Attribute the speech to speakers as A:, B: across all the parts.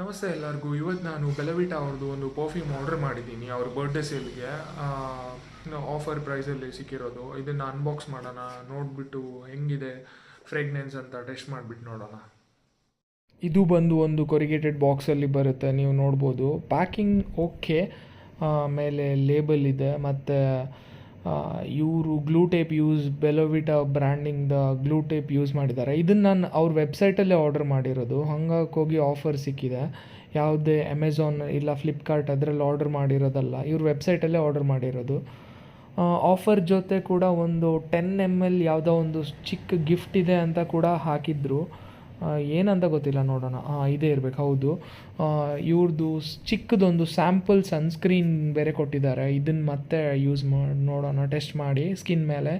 A: ನಮಸ್ತೆ ಎಲ್ಲರಿಗೂ. ಇವತ್ತು ನಾನು ಬೆಲವಿಟಾ ಅವ್ರದ್ದು ಒಂದು ಪರ್ಫ್ಯೂಮ್ ಆರ್ಡರ್ ಮಾಡಿದ್ದೀನಿ. ಅವ್ರ ಬರ್ಡೇ ಸೇಲ್ಗೆ ಆಫರ್ ಪ್ರೈಸಲ್ಲಿ ಸಿಕ್ಕಿರೋದು. ಇದನ್ನು ಅನ್ಬಾಕ್ಸ್ ಮಾಡೋಣ. ನೋಡಿಬಿಟ್ಟು ಹೆಂಗಿದೆ ಫ್ರೆಗ್ನೆನ್ಸ್ ಅಂತ ಟೆಸ್ಟ್ ಮಾಡಿಬಿಟ್ಟು ನೋಡೋಣ. ಇದು ಬಂದು ಒಂದು ಕೊರಿಗೇಟೆಡ್ ಬಾಕ್ಸಲ್ಲಿ ಬರುತ್ತೆ. ನೀವು ನೋಡ್ಬೋದು. ಪ್ಯಾಕಿಂಗ್ ಓಕೆ ಆಮೇಲೆ ಲೇಬಲ್ ಇದೆ. ಮತ್ತು ಇವರು ಗ್ಲೂ ಟೇಪ್ ಯೂಸ್ ಬೆಲೋವಿಟಾ ಬ್ರ್ಯಾಂಡಿಂಗ್ದ ಗ್ಲೂ ಟೇಪ್ ಯೂಸ್ ಮಾಡಿದ್ದಾರೆ. ಇದನ್ನು ನಾನು ಅವ್ರ ವೆಬ್ಸೈಟಲ್ಲೇ ಆರ್ಡರ್ ಮಾಡಿರೋದು. ಹಂಗಾಗಿ ಹೋಗಿ ಆಫರ್ ಸಿಕ್ಕಿದೆ. ಯಾವುದೇ ಅಮೆಝಾನ್ ಇಲ್ಲ ಫ್ಲಿಪ್ಕಾರ್ಟ್ ಅದರಲ್ಲಿ ಆರ್ಡರ್ ಮಾಡಿರೋದಲ್ಲ, ಇವ್ರ ವೆಬ್ಸೈಟಲ್ಲೇ ಆರ್ಡರ್ ಮಾಡಿರೋದು. ಆಫರ್ ಜೊತೆ ಕೂಡ ಒಂದು ಟೆನ್ ಎಂ ಎಲ್ ಯಾವುದೋ ಒಂದು ಚಿಕ್ಕ ಗಿಫ್ಟ್ ಇದೆ ಅಂತ ಕೂಡ ಹಾಕಿದ್ರು. ಏನಂತ ಗೊತ್ತಿಲ್ಲ ನೋಡೋಣ. ಹಾಂ ಇದೇ ಇರಬೇಕು, ಹೌದು. ಇವ್ರದ್ದು ಚಿಕ್ಕದೊಂದು ಸ್ಯಾಂಪಲ್ ಸನ್ಸ್ಕ್ರೀನ್ ಬೇರೆ ಕೊಟ್ಟಿದ್ದಾರೆ. ಇದನ್ನು ಮತ್ತೆ ಯೂಸ್ ಮಾಡಿ ನೋಡೋಣ ಟೆಸ್ಟ್ ಮಾಡಿ ಸ್ಕಿನ್ ಮೇಲೆ.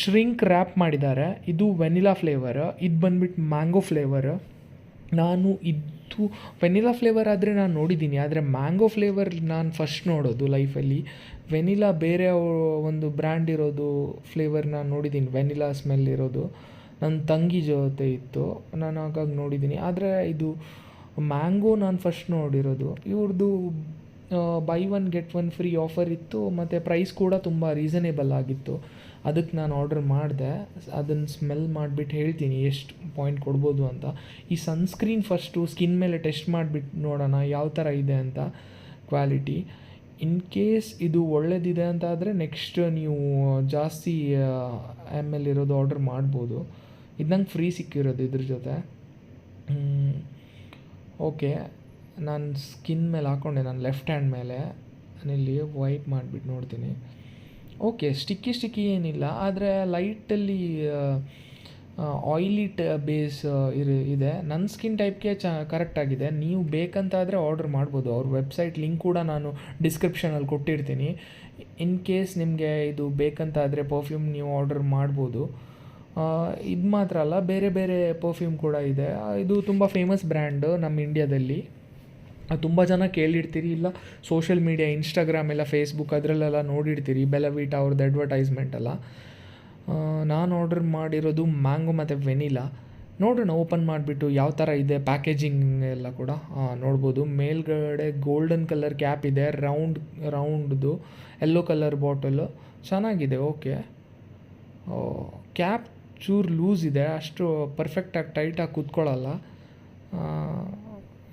A: ಶ್ರಿಂಕ್ ರ್ಯಾಪ್ ಮಾಡಿದ್ದಾರೆ. ಇದು ವೆನಿಲಾ ಫ್ಲೇವರ್ ಇದು ಬಂದ್ಬಿಟ್ಟು ಮ್ಯಾಂಗೋ ಫ್ಲೇವರ್ ನಾನು ಇದು ವೆನಿಲಾ ಫ್ಲೇವರ್ ಆದರೆ ನಾನು ನೋಡಿದ್ದೀನಿ. ಆದರೆ ಮ್ಯಾಂಗೋ ಫ್ಲೇವರ್ ನಾನು ಫಸ್ಟ್ ನೋಡೋದು ಲೈಫಲ್ಲಿ ವೆನಿಲಾ ಬೇರೆ ಒಂದು ಬ್ರ್ಯಾಂಡ್ ಇರೋದು ಫ್ಲೇವರ್ ನಾನು ನೋಡಿದ್ದೀನಿ. ವೆನಿಲಾ ಸ್ಮೆಲ್ ಇರೋದು. ನನ್ನ ತಂಗಿ ಜೊತೆ ಇತ್ತು. ನಾನು ಹಾಗಾಗಿ ನೋಡಿದ್ದೀನಿ. ಆದರೆ ಇದು ಮ್ಯಾಂಗೋ ನಾನು ಫಸ್ಟ್ ನೋಡಿರೋದು. ಇವ್ರದ್ದು buy one get one free offer ಇತ್ತು. ಮತ್ತು ಪ್ರೈಸ್ ಕೂಡ ತುಂಬ ರೀಸನೇಬಲ್ ಆಗಿತ್ತು. ಅದಕ್ಕೆ ನಾನು ಆರ್ಡರ್ ಮಾಡಿದೆ. ಅದನ್ನು ಸ್ಮೆಲ್ ಮಾಡಿಬಿಟ್ಟು ಹೇಳ್ತೀನಿ ಎಷ್ಟು ಪಾಯಿಂಟ್ ಕೊಡ್ಬೋದು ಅಂತ. ಈ ಸನ್ಸ್ಕ್ರೀನ್ ಫಸ್ಟು ಸ್ಕಿನ್ ಮೇಲೆ ಟೆಸ್ಟ್ ಮಾಡಿಬಿಟ್ಟು ನೋಡೋಣ ಯಾವ ಥರ ಇದೆ ಅಂತ ಕ್ವಾಲಿಟಿ ಇನ್ ಕೇಸ್ ಇದು ಒಳ್ಳೆಯದಿದೆ ಅಂತ ಆದರೆ ನೆಕ್ಸ್ಟ್ ನೀವು ಜಾಸ್ತಿ ಎಂ ಇರೋದು ಆರ್ಡರ್ ಮಾಡ್ಬೋದು. ಇದು ನಂಗೆ ಫ್ರೀ ಸಿಕ್ಕಿರೋದು ಇದ್ರ ಜೊತೆ. ಓಕೆ ನಾನು ಸ್ಕಿನ್ ಮೇಲೆ ಹಾಕ್ಕೊಂಡೆ ನಾನು ಲೆಫ್ಟ್ ಹ್ಯಾಂಡ್ ಮೇಲೆ. ನಾನಿಲ್ಲಿ ವೈಪ್ ಮಾಡಿಬಿಟ್ಟು ನೋಡ್ತೀನಿ. ಓಕೆ ಸ್ಟಿಕ್ಕಿ ಸ್ಟಿಕ್ಕಿ ಏನಿಲ್ಲ. ಆದರೆ ಲೈಟಲ್ಲಿ ಆಯಿಲಿ ಟ ಬೇಸ್ ಇರು, ಇದೆ. ನನ್ನ ಸ್ಕಿನ್ ಟೈಪ್ಗೆ ಚ ಕರೆಕ್ಟಾಗಿದೆ ನೀವು ಬೇಕಂತಾದರೆ ಆರ್ಡರ್ ಮಾಡ್ಬೋದು. ಅವ್ರ ವೆಬ್ಸೈಟ್ ಲಿಂಕ್ ಕೂಡ ನಾನು ಡಿಸ್ಕ್ರಿಪ್ಷನಲ್ಲಿ ಕೊಟ್ಟಿರ್ತೀನಿ. ಇನ್ ಕೇಸ್ ನಿಮಗೆ ಇದು ಬೇಕಂತಾದರೆ ಪರ್ಫ್ಯೂಮ್ ನೀವು ಆರ್ಡರ್ ಮಾಡ್ಬೋದು. ಇದು ಮಾತ್ರ ಅಲ್ಲ, ಬೇರೆ ಬೇರೆ ಪರ್ಫ್ಯೂಮ್ ಕೂಡ ಇದೆ. ಇದು ತುಂಬ ಫೇಮಸ್ ಬ್ರ್ಯಾಂಡ್ ನಮ್ಮ ಇಂಡಿಯಾದಲ್ಲಿ ತುಂಬ ಜನ ಕೇಳಿರ್ತೀರಿ, ಇಲ್ಲ ಸೋಷಿಯಲ್ ಮೀಡಿಯಾ ಇನ್ಸ್ಟಾಗ್ರಾಮ್ ಎಲ್ಲ ಫೇಸ್ಬುಕ್ ಅದರಲ್ಲೆಲ್ಲ ನೋಡಿರ್ತೀರಿ ಬೆಲವೀಟ್ ಅವ್ರದ್ದು ಅಡ್ವರ್ಟೈಸ್ಮೆಂಟ್ ಎಲ್ಲ. ನಾನು ಆರ್ಡರ್ ಮಾಡಿರೋದು ಮ್ಯಾಂಗೋ ಮತ್ತು ವೆನಿಲಾ ನೋಡೋಣ ಓಪನ್ ಮಾಡಿಬಿಟ್ಟು ಯಾವ ಥರ ಇದೆ ಪ್ಯಾಕೇಜಿಂಗ್ ಎಲ್ಲ ಕೂಡ. ನೋಡ್ಬೋದು. ಮೇಲ್ಗಡೆ ಗೋಲ್ಡನ್ ಕಲರ್ ಕ್ಯಾಪ್ ಇದೆ ರೌಂಡ್ ರೌಂಡ್ದು ಯೆಲ್ಲೋ ಕಲರ್ ಬಾಟಲು ಚೆನ್ನಾಗಿದೆ ಓಕೆ ಕ್ಯಾಪ್ ಚೂರು ಲೂಸ್ ಇದೆ, ಅಷ್ಟು ಪರ್ಫೆಕ್ಟಾಗಿ ಟೈಟಾಗಿ ಕೂತ್ಕೊಳ್ಳಲ್ಲ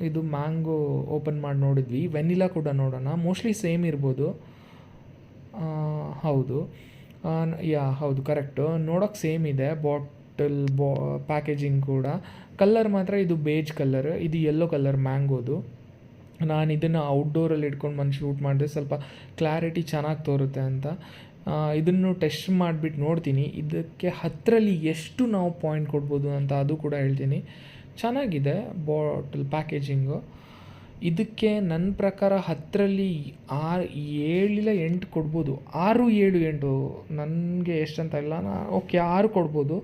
A: ಇದು ಮ್ಯಾಂಗೋ ಓಪನ್ ಮಾಡಿ ನೋಡಿದ್ವಿ. ವೆನಿಲಾ ಕೂಡ ನೋಡೋಣ. ಮೋಸ್ಟ್ಲಿ ಸೇಮ್ ಇರ್ಬೋದು. ಹೌದು. ಯಾ, ಹೌದು ಕರೆಕ್ಟು ನೋಡೋಕೆ ಸೇಮ್ ಇದೆ. ಬಾಟಲ್ ಬಾ ಪ್ಯಾಕೇಜಿಂಗ್ ಕೂಡ. ಕಲ್ಲರ್ ಮಾತ್ರ ಇದು ಬೇಜ್ ಕಲರ್ ಇದು ಯೆಲ್ಲೋ ಕಲರ್ ಮ್ಯಾಂಗೋದು ನಾನು ಇದನ್ನು ಔಟ್ಡೋರಲ್ಲಿ ಇಟ್ಕೊಂಡು ಬಂದು ಶೂಟ್ ಮಾಡಿದ್ರೆ ಸ್ವಲ್ಪ ಕ್ಲಾರಿಟಿ ಚೆನ್ನಾಗಿ ತೋರುತ್ತೆ ಅಂತ. ಇದನ್ನು ಟೆಸ್ಟ್ ಮಾಡಿಬಿಟ್ಟು ನೋಡ್ತೀನಿ. ಇದಕ್ಕೆ ಹತ್ತರಲ್ಲಿ ಎಷ್ಟು ನಾವು ಪಾಯಿಂಟ್ ಕೊಡ್ಬೋದು ಅಂತ ಅದು ಕೂಡ ಹೇಳ್ತೀನಿ. ಚೆನ್ನಾಗಿದೆ ಬಾಟಲ್ ಪ್ಯಾಕೇಜಿಂಗು ಇದಕ್ಕೆ ನನ್ನ ಪ್ರಕಾರ ಹತ್ತರಲ್ಲಿ ಆರು ಏಳಿಲ್ಲ ಎಂಟು ಕೊಡ್ಬೋದು. ಆರು, ಏಳು, ಎಂಟು ನನಗೆ ಎಷ್ಟಂತ ಇಲ್ಲ. ನಾ ಓಕೆ ಆರು ಕೊಡ್ಬೋದು.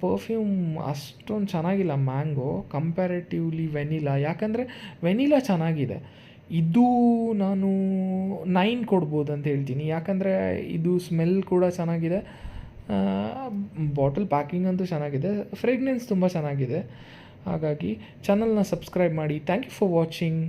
A: ಪರ್ಫ್ಯೂಮ್ ಅಷ್ಟೊಂದು ಚೆನ್ನಾಗಿಲ್ಲ ಮ್ಯಾಂಗೋ ಕಂಪ್ಯಾರಿಟಿವ್ಲಿ ವೆನಿಲಾ ಯಾಕಂದರೆ ವೆನಿಲಾ ಚೆನ್ನಾಗಿದೆ. ಇದು ನಾನು ನೈನ್ ಕೊಡ್ಬೋದು ಅಂತ ಹೇಳ್ತೀನಿ. ಯಾಕಂದರೆ ಇದು ಸ್ಮೆಲ್ ಕೂಡ ಚೆನ್ನಾಗಿದೆ. ಬಾಟಲ್ ಪ್ಯಾಕಿಂಗ್ ಅಂತೂ ಚೆನ್ನಾಗಿದೆ. ಫ್ರೆಗ್ನೆನ್ಸ್ ತುಂಬ ಚೆನ್ನಾಗಿದೆ. ಹಾಗಾಗಿ ಚಾನಲ್ನ ಸಬ್ಸ್ಕ್ರೈಬ್ ಮಾಡಿ. Thank you for watching